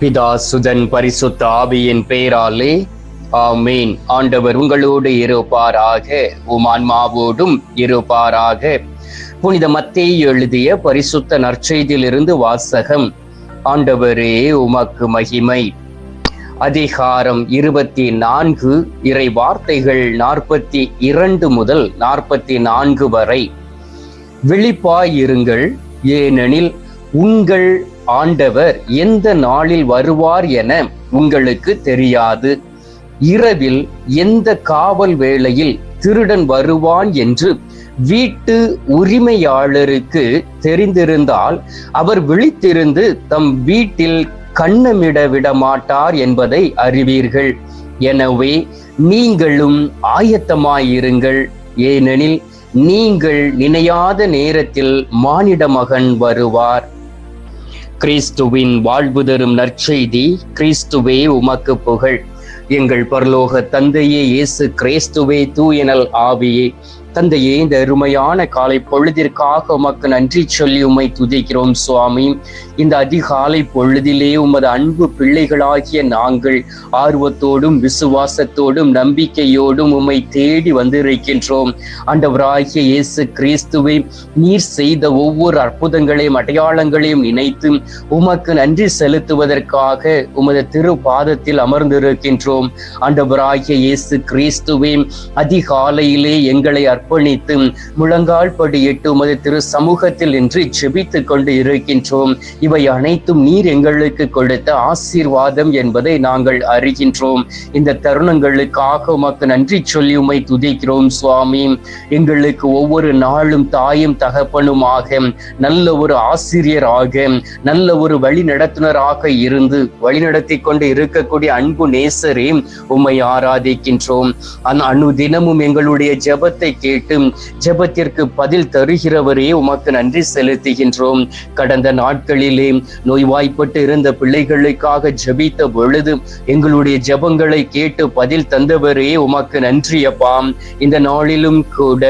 பிதா சுதன் பரிசுத்த ஆவியின் பெயராலே. ஆமீன். ஆண்டவர் உங்களோடு இருப்பாராக. உம் ஆன்மாவோடும் இருப்பாராக. புனித மத்தேயு எழுதிய பரிசுத்த நற்செய்தியிலிருந்து வாசகம். ஆண்டவரே உமக்கு மகிமை. அதிகாரம் இருபத்தி நான்கு இறை வார்த்தைகள் நாற்பத்தி இரண்டு முதல் நாற்பத்தி நான்கு வரை. விழிப்பாயிருங்கள் ஏனெனில் உங்கள் ஆண்டவர் எந்த நாளில் வருவார் என உங்களுக்கு தெரியாது. இரவில் எந்த காவல் வேளையில் திருடன் வருவான் என்று வீட்டு உரிமையாளருக்கு தெரிந்திருந்தால் அவர் விழித்திருந்து தம் வீட்டில் கண்ணமிட விட மாட்டார் என்பதை அறிவீர்கள். எனவே நீங்களும் ஆயத்தமாயிருங்கள். ஏனெனில் நீங்கள் நினையாத நேரத்தில் மானிட மகன் வருவார். கிறிஸ்துவின் வாழ்வு தரும் நற்செய்தி கிறிஸ்துவே உமக்கு புகழ். எங்கள் பரலோக தந்தையே இயேசு கிறிஸ்துவே தூயனல் ஆவியே. தந்தையே இந்த அருமையான காலை பொழுதிற்காக உமக்கு நன்றி சொல்லி உம்மை துதிக்கிறோம் சுவாமி. இந்த அதிகாலை பொழுதிலே உமது அன்பு பிள்ளைகளாகிய நாங்கள் ஆர்வத்தோடும் விசுவாசத்தோடும் நம்பிக்கையோடும் உம்மை தேடி வந்திருக்கின்றோம். அண்டவராகிய இயேசு கிறிஸ்துவை நீர் செய்த ஒவ்வொரு அற்புதங்களையும் அடையாளங்களையும் நினைத்து உமக்கு நன்றி செலுத்துவதற்காக உமது திரு பாதத்தில் அமர்ந்திருக்கின்றோம். அண்டவராகிய இயேசு கிறிஸ்துவே அதிகாலையிலே எங்களை அர்ப்பணித்து முழங்கால் படியிட்டு உமது திரு சமூகத்தில் இன்று ஜெபித்துக் கொண்டு இருக்கின்றோம். இவை அனைத்தும் நீர் எங்களுக்கு கொடுத்த ஆசீர்வாதம் என்பதை நாங்கள் அறிகின்றோம். இந்த தருணங்களுக்காக உமக்கு நன்றி சொல்லி உமை துதிக்கிறோம் சுவாமி. எங்களுக்கு ஒவ்வொரு நாளும் தாயும் தகப்பனுமாக நல்ல ஒரு ஆசிரியராக நல்ல ஒரு வழி நடத்துனராக இருந்து வழிநடத்தி கொண்டு இருக்கக்கூடிய அன்பு நேசரே உம்மை ஆராதிக்கின்றோம். அந்த தினமும் எங்களுடைய ஜெபத்தை கேட்டு ஜெபத்திற்கு பதில் தருகிறவரே உமக்கு நன்றி செலுத்துகின்றோம். கடந்த நாட்களிலே நோய்வாய்ப்பட்டு இருந்த பிள்ளைகளுக்காக ஜெபித்த பொழுது எங்களுடைய ஜெபங்களை கேட்டு பதில் தந்தவரே உமக்கு நன்றி அப்பா. இந்த நாளிலும் கூட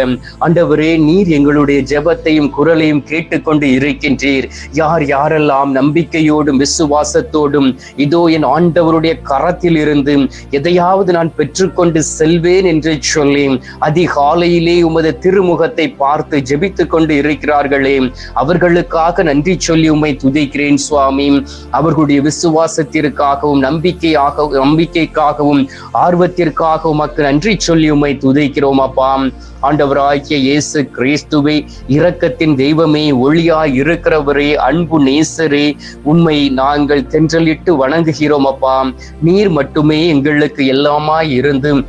ஆண்டவரே நீர் எங்களுடைய ஜெபத்தையும் குரலையும் கேட்டுக்கொண்டு இருக்கின்றீர். யார் யாரெல்லாம் நம்பிக்கையோடும் விசுவாசத்தோடும் இதோ என் ஆண்டவருடைய கரத்தில் இருந்து எதையாவது நான் பெற்றுக்கொண்டு செல்வேன் என்று சொல்லி அதிகாலையில் உமது திருமுகத்தை பார்த்து ஜெபித்துக் கொண்டு இருக்கிறார்களே. அவர்களுக்காக நன்றி சொல்லி உமை துதிக்கிறேன் சுவாமி. அவர்களுடைய விசுவாசத்திற்காகவும் நம்பிக்கையாக நம்பிக்கைக்காகவும் ஆர்வத்திற்காக உமக்கு நன்றி சொல்லி உமை துதிக்கிறோம் அப்பா. ஆண்டவராகிய இயேசு கிறிஸ்துவே இரக்கத்தின் தெய்வமே ஒளியாய் இருக்கிறவரே அன்பு நேசரே உண்மை நாங்கள் தென்றலிட்டு வணங்குகிறோம் அப்பா. நீர் மட்டுமே எங்களுக்கு எல்லாமாய் இருந்து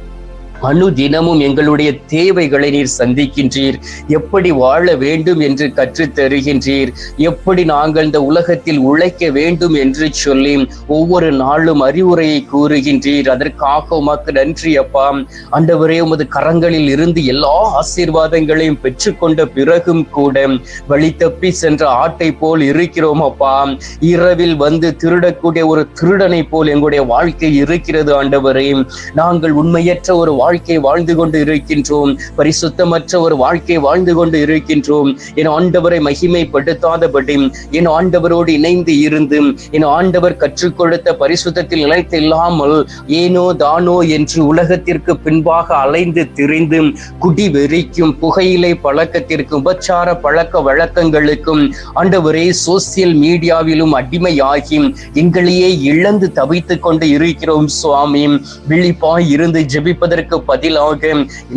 அணு தினமும் எங்களுடைய தேவைகளை நீர் சந்திக்கின்றீர். எப்படி வாழ வேண்டும் என்று கற்றுத் தருகின்றீர். எப்படி நாங்கள் இந்த உலகத்தில் உழைக்க வேண்டும் என்று சொல்லி ஒவ்வொரு நாளும் அறிவுரையை கூறுகின்றீர். அதற்காக உமக்கு நன்றி அப்பா. ஆண்டவரே உமது கரங்களில் இருந்து எல்லா ஆசீர்வாதங்களையும் பெற்றுக்கொண்ட பிறகும் கூட வழி தப்பி சென்ற ஆட்டை போல் இருக்கிறோம் அப்பா. இரவில் வந்து திருடக்கூடிய ஒரு திருடனை போல் எங்களுடைய வாழ்க்கை இருக்கிறது ஆண்டவரே. நாங்கள் உண்மையற்ற ஒரு வாழ்க்கை வாழ்ந்து கொண்டு இருக்கின்றோம். பரிசுத்தமற்ற ஒரு வாழ்க்கை வாழ்ந்து கொண்டு இருக்கின்றோம். என் ஆண்டவரை மகிமைப்படுத்தாதபடி என் ஆண்டவரோடு இணைந்து இருந்து என் ஆண்டவர் கற்றுக் கொடுத்த பரிசுத்தத்தில் நிலைத்து இல்லாமல் ஏனோ தானோ என்று உலகத்திற்கு பின்பாக அலைந்து திரிந்து குடி வெறிக்கும் புகையிலை பழக்கத்திற்கும் உபச்சார பழக்க வழக்கங்களுக்கும் ஆண்டவரே சோசியல் மீடியாவிலும் அடிமையாகி எங்களையே இழந்து தவித்துக் கொண்டு இருக்கிறோம் சுவாமி. விழிப்பாய் இருந்து ஜெபிப்பதற்கு அதற்கு பதிலாக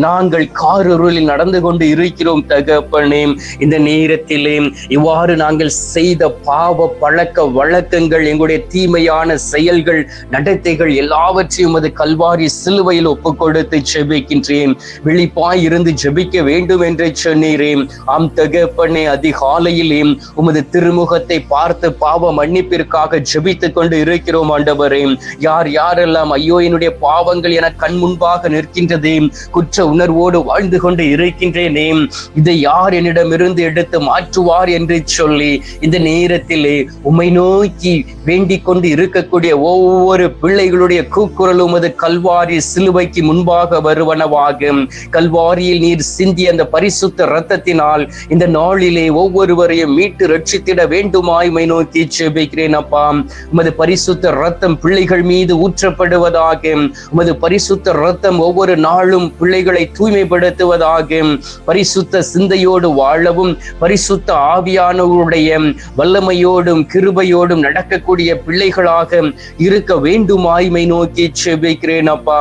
நாங்கள் காரொருளில் நடந்து கொண்டு இருக்கிறோம் தகப்பனே. இந்த நேரத்திலே இவ்வாறு நாங்கள் செய்த பாவ பழக்க வழக்கங்கள் எங்களுடைய தீமையான செயல்கள் நடத்தைகள் எல்லாவற்றையும் அது கல்வாரி சிலுவையில் ஒப்பு கொடுத்து ஜெபிக்கின்றேன். விழிப்பாய் இருந்து ஜெபிக்க வேண்டும் என்று சொன்னீரேன் ஆம் தகப்பனே அதிகாலையிலே உமது திருமுகத்தை பார்த்து பாவ மன்னிப்பிற்காக ஜெபித்துக் கொண்டு இருக்கிறோம் ஆண்டவரே. யார் யாரெல்லாம் ஐயோ என்னுடைய பாவங்கள் என கண் முன்பாக நிற்க இருக்கின்றதே குற்ற உணர்வோடு வாழ்ந்து கொண்டு இருக்கின்றேனே. இதை யார் என்னிடமிருந்து எடுத்து மாற்றுவார் என்று சொல்லி இந்த நேரத்திலே உமை நோக்கி வேண்டிக் கொண்டு இருக்கக்கூடிய ஒவ்வொரு பிள்ளைகளுடைய கூக்குரலும் அது கல்வாரி சிலுவைக்கு முன்பாக வருவனவாகும். கல்வாரியில் நீர் சிந்திய அந்த பரிசுத்த ரத்தத்தினால் இந்த நாளிலே ஒவ்வொருவரையும் மீட்டு ரட்சித்திட வேண்டுமாய்மை நோக்கி செபிக்கிறேன் அப்பா. உமது பரிசுத்த ரத்தம் பிள்ளைகள் மீது ஊற்றப்படுவதாக உமது பரிசுத்த ரத்தம் ஒவ்வொரு ஒவ்வொரு நாளும் பிள்ளைகளை தூய்மைப்படுத்துவதாக பரிசுத்த சிந்தையோடு வாழவும் பரிசுத்த ஆவியானவருடைய வல்லமையோடும் கிருபையோடும் நடக்கக்கூடிய பிள்ளைகளாக இருக்க வேண்டுமாய்மை நோக்கி செபிக்கிறேன் அப்பா.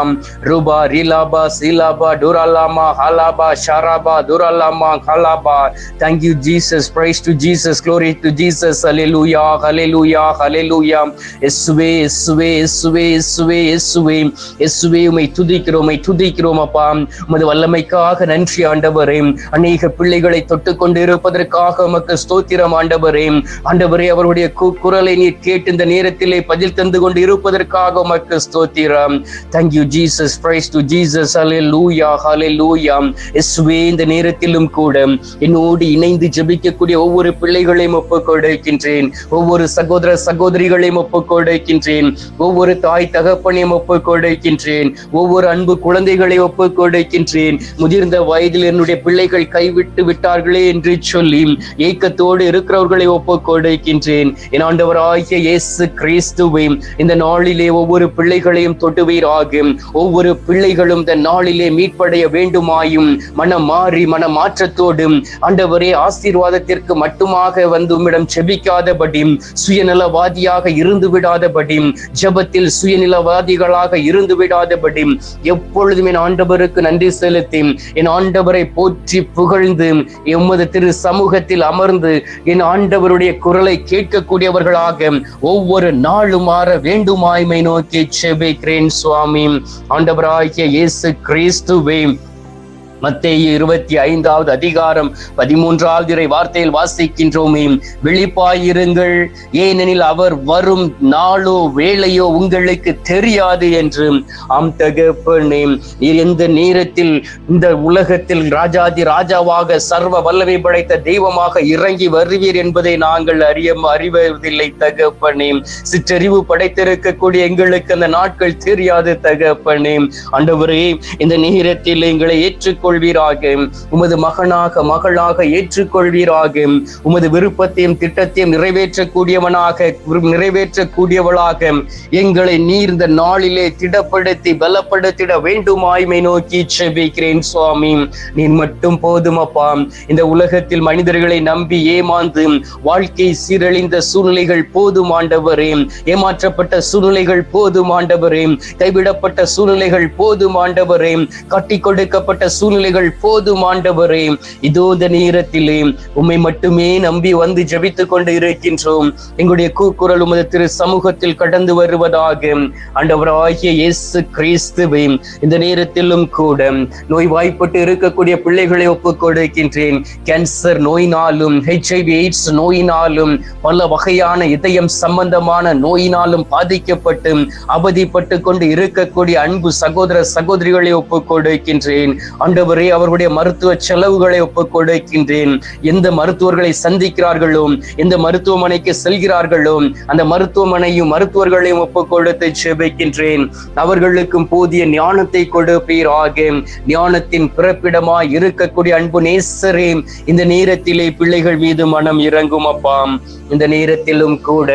ரூபா ரிலாபா சீலாபா டூராலாமா ஹாலாபா ஷாராபா டூராலாமா ஹாலாபா. Thank you Jesus praise to Jesus glory to Jesus hallelujah hallelujah hallelujah இயேசுவே இயேசுவே இயேசுவே இயேசுவே இயேசுவே இயேசுவே உம்மை துதிக்கிறோம் உம்மை துதிக்கிறோம் அப்பா உமது வல்லமைக்காக நன்றி ஆண்டவரே. அநேக பிள்ளைகளை தொட்டு கொண்டு இருப்பதற்காக உமக்கு ஸ்தோத்திரம் ஆண்டவரே. ஆண்டவரே அவருடைய குரலை நீர் கேட்டு இந்த நேரத்திலே பதில் தந்து கொண்டு இருப்பதற்காக உமக்கு ஸ்தோத்திரம். Thank you Jesus praise to Jesus hallelujah hallelujah லூயா இயேசுவே இந்த நேரத்திலும் கூட என்னோடு இணைந்து ஜபிக்கக்கூடிய ஒவ்வொரு பிள்ளைகளையும் ஒப்புக்கொடுக்கின்றேன் ஒவ்வொரு சகோதர சகோதரிகளையும் ஒப்புக்கொடுக்கின்றேன் ஒவ்வொரு தாய் தகப்பனையும் ஒப்புக்கொடுக்கின்றேன் ஒவ்வொரு அன்பு குழந்தை குழந்தைகளை ஒப்புக் கொடுக்கின்றேன். முதிர்ந்த வயதில் என்னுடைய பிள்ளைகள் கைவிட்டு விட்டார்களே என்று சொல்லி ஏக்கத்தோடு இருக்கிறவர்களை ஒப்புக் கொடுக்கின்றேன். என் ஆண்டவர் ஆகிய இயேசு கிறிஸ்துவை இந்த நாளிலே ஒவ்வொரு பிள்ளைகளையும் தொட்டுவீராகும் ஒவ்வொரு பிள்ளைகளும் இந்த நாளிலே மீட்படைய வேண்டுமாயும் மனம் மாறி மன மாற்றத்தோடும் ஆண்டவரே ஆசீர்வாதத்திற்கு மட்டுமாக வந்து உம்மிடம் செபிக்காதபடி சுயநலவாதியாக இருந்து விடாதபடி ஜபத்தில் சுயநிலவாதிகளாக இருந்து விடாதபடி எப்பொழுது எப்பொழுதும் என் ஆண்டவருக்கு நன்றி செலுத்தி என் ஆண்டவரை போற்றி புகழ்ந்து எமது திரு சமூகத்தில் அமர்ந்து என் ஆண்டவருடைய குரலை கேட்கக்கூடியவர்களாக ஒவ்வொரு நாளும் மாற வேண்டுமாய்மை நோக்கி செபிக்கிறேன் சுவாமி. ஆண்டவராகிய இயேசு கிறிஸ்துவே. மத்திய இருபத்தி ஐந்தாவது அதிகாரம் பதிமூன்றாவது இறை வார்த்தையில் வாசிக்கின்றோமே. விழிப்பாயிருங்கள். ஏனெனில் அவர் வரும் நாளோ வேலையோ உங்களுக்கு தெரியாது என்று. ஆம் தகப்பனே எந்த நேரத்தில் இந்த உலகத்தில் ராஜாதி ராஜாவாக சர்வ வல்லமை படைத்த தெய்வமாக இறங்கி வருவீர் என்பதை நாங்கள் அறிய அறிவதில்லை தகப்பனே. சிற்றறிவு படைத்திருக்கக்கூடிய எங்களுக்கு அந்த நாட்கள் தெரியாது தகப்பனே. அண்டவரே இந்த நேரத்தில் எங்களை ஏற்றுக்கொள்வீராக. உமது மகனாக மகளாக ஏற்றுக்கொள்வீராக. உமது விருப்பத்தையும் திட்டத்தையும் நிறைவேற்றக்கூடியவனாக நிறைவேற்றக்கூடியவளாக. எங்களை நீர் இந்த நாளிலே திடப்படுத்தி பலப்படுத்திட வேண்டுமாய்மை நோக்கி செபிக்கிறேன் சுவாமி. நீர் மட்டும் போதுமப்பா. இந்த உலகத்தில் மனிதர்களை நம்பி ஏமாந்து வாழ்க்கை சீரழிந்த சூழ்நிலைகள் போதும் ஆண்டவரே. ஏமாற்றப்பட்ட சூழ்நிலைகள் போதும் ஆண்டவரே. கைவிடப்பட்ட சூழ்நிலைகள் போதும் ஆண்டவரே. கட்டி கொடுக்கப்பட்ட சூழ்நிலை சூழ்நிலைகள் போதும் ஆண்டவரே. இதோ இந்த நேரத்திலே உம்மை மட்டுமே நம்பி வந்து ஜபித்துக் கொண்டு இருக்கின்றோம். எங்களுடைய கூக்குரல் உமது திரு சமூகத்தில் கடந்து வருவதாக ஆண்டவராகிய இயேசு கிறிஸ்துவை இந்த நேரத்திலும் கூட நோய் வாய்ப்பட்டு இருக்கக்கூடிய பிள்ளைகளை ஒப்புக் கொடுக்கின்றேன். கேன்சர் நோயினாலும் ஹெச்ஐவி எய்ட்ஸ் நோயினாலும் பல வகையான இதயம் சம்பந்தமான நோயினாலும் பாதிக்கப்பட்டு அவதிப்பட்டு கொண்டு இருக்கக்கூடிய அன்பு சகோதர சகோதரிகளை ஒப்புக் கொடுக்கின்றேன். ஆண்டவர் ஆண்டவரே அவர்களுடைய மருத்துவ செலவுகளை ஒப்புக் கொடுக்கின்றேன் எந்த மருத்துவர்களை சந்திக்கிறார்களோ எந்த மருத்துவமனைக்கு செல்கிறார்களோ அந்த மருத்துவமனையும் மருத்துவர்களையும் ஒப்புக் கொடுத்து செபிக்கின்றேன் அவர்களுக்கும் போதிய ஞானத்தை கொடுப்பீராக. ஞானத்தின் பிறப்பிடமாய் இருக்கக்கூடிய அன்பு நேசரே இந்த நேரத்திலே பிள்ளைகள் மீது மனம் இறங்கும் அப்பாம் இந்த நேரத்திலும் கூட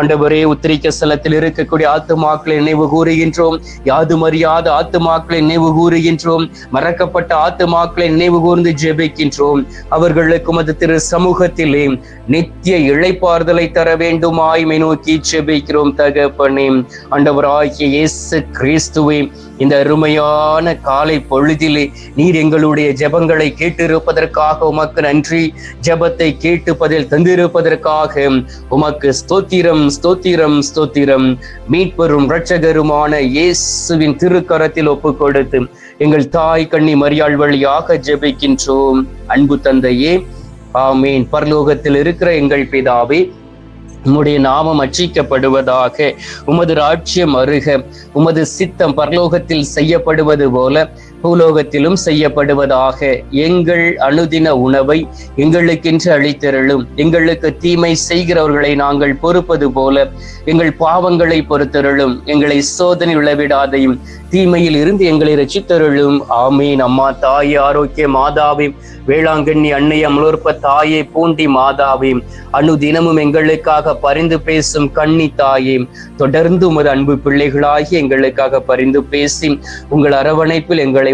ஆண்டவரே உத்திரிக்க ஸ்தலத்தில் இருக்கக்கூடிய ஆத்துமாக்களை நினைவு கூறுகின்றோம். யாதும் அறியாத ஆத்துமாக்களை நினைவு கூறுகின்றோம். மறக்கப்பட்ட ஆத்துமாக்களை நினைவு கூர்ந்து ஜெபிக்கின்றோம். அவர்களுக்கு மது திரு சமூகத்திலே நித்திய இழைப்பாறுதலை தர வேண்டுமாய்மை நோக்கி ஜெபிக்கிறோம் தகப்பனே. ஆண்டவராகிய இயேசு கிறிஸ்துவே இந்த அருமையான காலை பொழுதிலே நீர் எங்களுடைய ஜெபங்களை கேட்டிருப்பதற்காக உமக்கு நன்றி. ஜெபத்தை கேட்டு பதில் தந்திருப்பதற்காக உமக்கு ஸ்தோத்திரம் ஸ்தோத்திரம் ஸ்தோத்திரம். மீட்பெரும் இரட்சகருமான இயேசுவின் திருக்கரத்தில் ஒப்புக் கொடுத்து எங்கள் தாய் கண்ணி மரியாள் வழியாக ஜெபிக்கின்றோம். அன்பு தந்தையே ஆமீன். பரலோகத்தில் இருக்கிற எங்கள் பிதாவே உம்முடைய நாமம் அச்சிக்கப்படுவதாக உமது ராஜ்யம் அருக உமது சித்தம் பரலோகத்தில் செய்யப்படுவது போல பூலோகத்திலும் செய்யப்படுவதாக எங்கள் அனுதின உணவை எங்களுக்கென்று அளித்தருளும். எங்களுக்கு தீமை செய்கிறவர்களை நாங்கள் பொறுப்பது போல எங்கள் பாவங்களை பொறுத்தருளும். எங்களை சோதனை உளவிடாதையும் தீமையில் இருந்து எங்களை ரசித்தருளும் ஆமீன். அம்மா தாயே ஆரோக்கிய மாதாவே வேளாங்கண்ணி அன்னைய முழுப்ப தாயே பூண்டி மாதாவே அனுதினமும் எங்களுக்காக பரிந்து பேசும் கண்ணி தாயே தொடர்ந்து உமது அன்பு பிள்ளைகளாகி எங்களுக்காக பரிந்து பேசி உங்கள் அரவணைப்பில் எங்களை